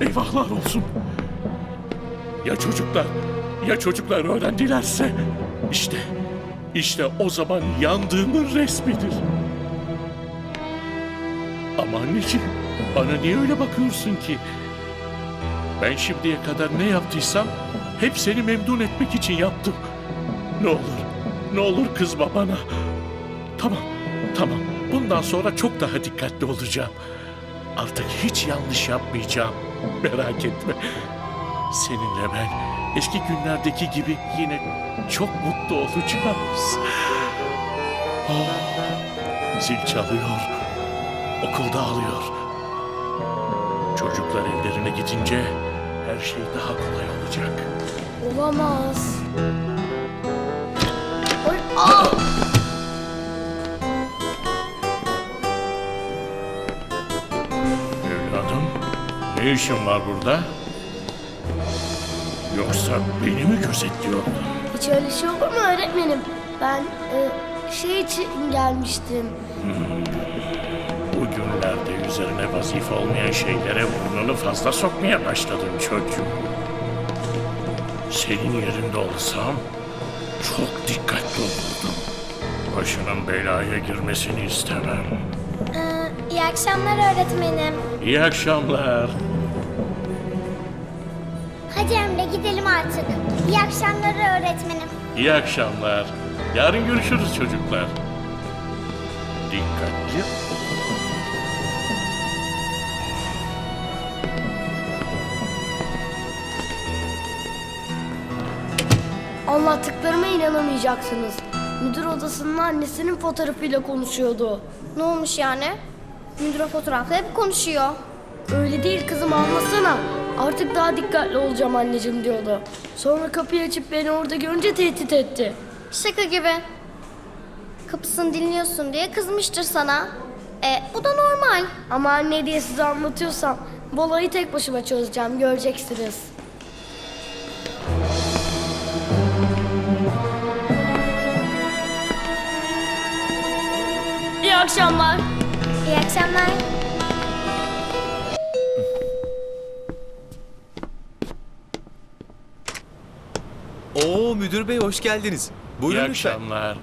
Eyvahlar olsun. Ya çocuklar, ya çocuklar öğrendilerse? İşte, işte o zaman yandığımın resmidir. Ama anneciğim, bana niye öyle bakıyorsun ki? Ben şimdiye kadar ne yaptıysam hep seni memnun etmek için yaptım. Ne olur, ne olur kızma bana. Tamam, tamam. Bundan sonra çok daha dikkatli olacağım. Artık hiç yanlış yapmayacağım. Merak etme. Seninle ben eski günlerdeki gibi yine çok mutlu olacağız. Oh, zil çalıyor. Okul dağılıyor. Çocuklar evlerine gidince her şey daha kolay olacak. Olamaz. Ne işin var burada? Yoksa beni mi gözetliyordun? Hiç öyle şey olur mu öğretmenim? Ben e, şey için gelmiştim. Bugünlerde üzerine vazife olmayan şeylere burnunu fazla sokmaya başladın çocuğum. Senin yerinde olsam çok dikkatli olurdum. Başının belaya girmesini istemem. Ee, iyi akşamlar öğretmenim. İyi akşamlar. Hadi Emre gidelim artık. İyi akşamlar öğretmenim. İyi akşamlar. Yarın görüşürüz çocuklar. Dikkatli Anlattıklarıma inanamayacaksınız. Müdür odasının annesinin fotoğrafıyla konuşuyordu. Ne olmuş yani? Müdür o fotoğrafla hep konuşuyor. Öyle değil kızım anlasana. Artık daha dikkatli olacağım anneciğim diyordu. Sonra kapıyı açıp beni orada görünce tehdit etti. Şaka gibi. Kapısını dinliyorsun diye kızmıştır sana. E, bu da normal. Ama anne diye size anlatıyorsam bu olayı tek başıma çözeceğim göreceksiniz. İyi akşamlar. İyi akşamlar. Oo müdür bey hoş geldiniz. İyi Buyurun lütfen. akşamlar.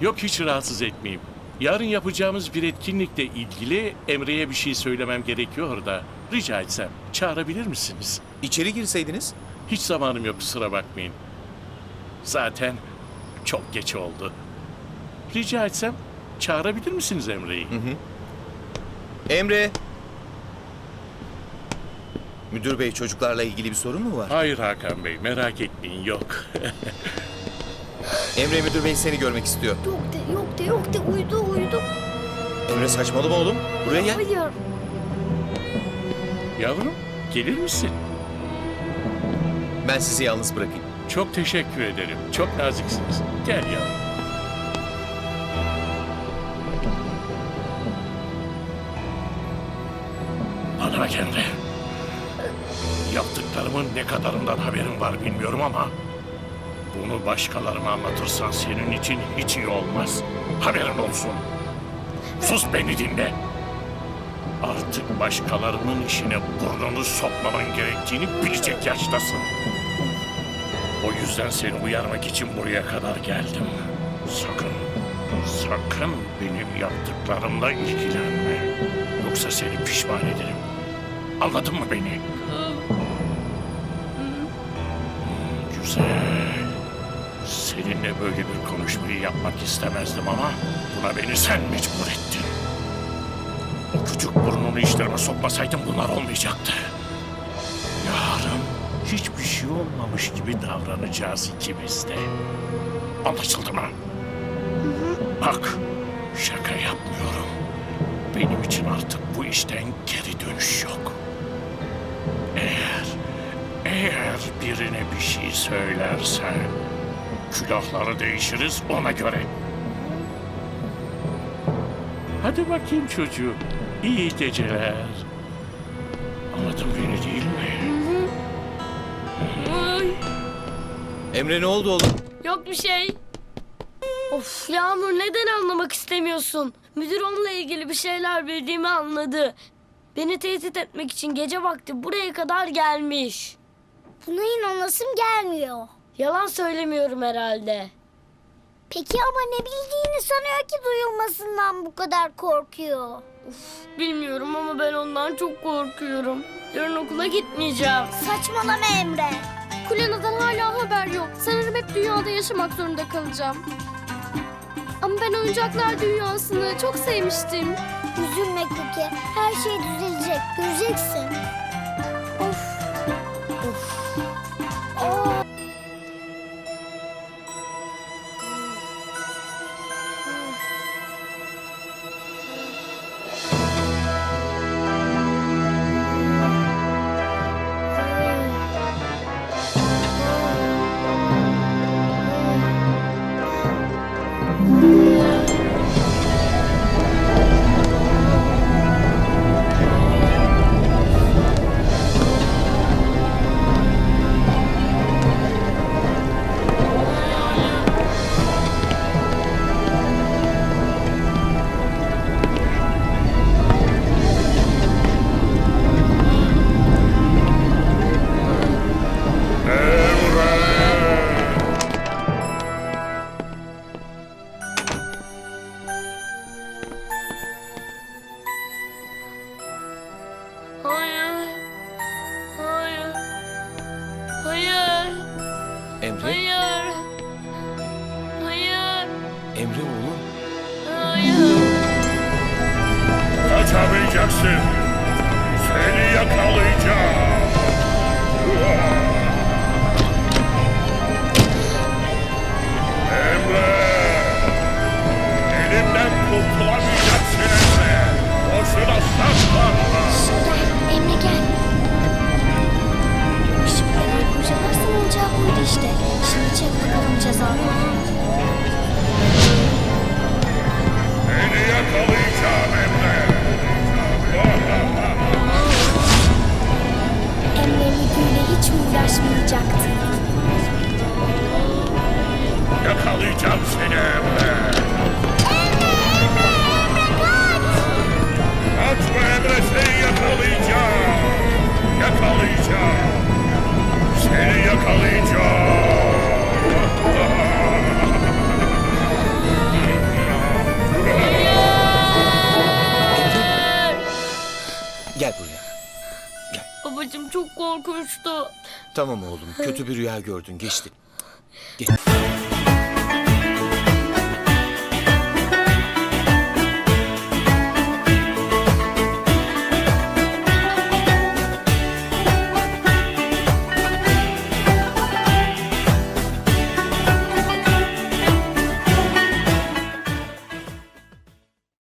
Yok hiç rahatsız etmeyeyim. Yarın yapacağımız bir etkinlikle ilgili Emre'ye bir şey söylemem gerekiyor da rica etsem çağırabilir misiniz? İçeri girseydiniz. Hiç zamanım yok kusura bakmayın. Zaten çok geç oldu. Rica etsem çağırabilir misiniz Emre'yi? Emre. Müdür bey çocuklarla ilgili bir sorun mu var? Hayır Hakan Bey merak etmeyin yok. Emre müdür bey seni görmek istiyor. Yok de yok de yok de uyudu uyudu. Emre saçmalama oğlum. Buraya gel. Hayır. Yavrum gelir misin? Ben sizi yalnız bırakayım. Çok teşekkür ederim. Çok naziksiniz. Gel yavrum. Bana bak Emre. Yaptıklarımın ne kadarından haberin var bilmiyorum ama... ...bunu başkalarına anlatırsan senin için hiç iyi olmaz. Haberin olsun. Sus beni dinle. Artık başkalarının işine burnunu sokmaman gerektiğini bilecek yaştasın. O yüzden seni uyarmak için buraya kadar geldim. Sakın, sakın benim yaptıklarımla ilgilenme. Yoksa seni pişman ederim. Anladın mı beni? Güzel. Seninle böyle bir konuşmayı yapmak istemezdim ama buna beni sen mecbur ettin. O küçük burnunu işlerime sokmasaydın bunlar olmayacaktı. Yarın hiçbir şey olmamış gibi davranacağız ikimiz de. Anlaşıldı mı? Bak, şaka yapmıyorum. Benim için artık bu işten geri dönüş yok. Eğer, eğer birine bir şey söylersen... ...külahları değişiriz ona göre. Hadi bakayım çocuğum. İyi geceler. Anladın beni değil mi? Ay, Emre ne oldu oğlum? yok bir şey. Of Yağmur neden anlamak istemiyorsun? Müdür onunla ilgili bir şeyler bildiğimi anladı. Beni tehdit etmek için gece vakti buraya kadar gelmiş. Buna inanasım gelmiyor. Yalan söylemiyorum herhalde. Peki ama ne bildiğini sanıyor ki duyulmasından bu kadar korkuyor. Bilmiyorum ama ben ondan çok korkuyorum. Yarın okula gitmeyeceğim. Saçmalama Emre. Kulena'dan hala haber yok. Sanırım hep dünyada yaşamak zorunda kalacağım. Ama ben oyuncaklar dünyasını çok sevmiştim. Üzülme Cookie. Her şey düzelecek. Göreceksin. 오. Emre oğlum. Kaçamayacaksın. Seni yakalayacağım. Korkunçtu. Tamam oğlum, kötü bir rüya gördün, geçti. Gel.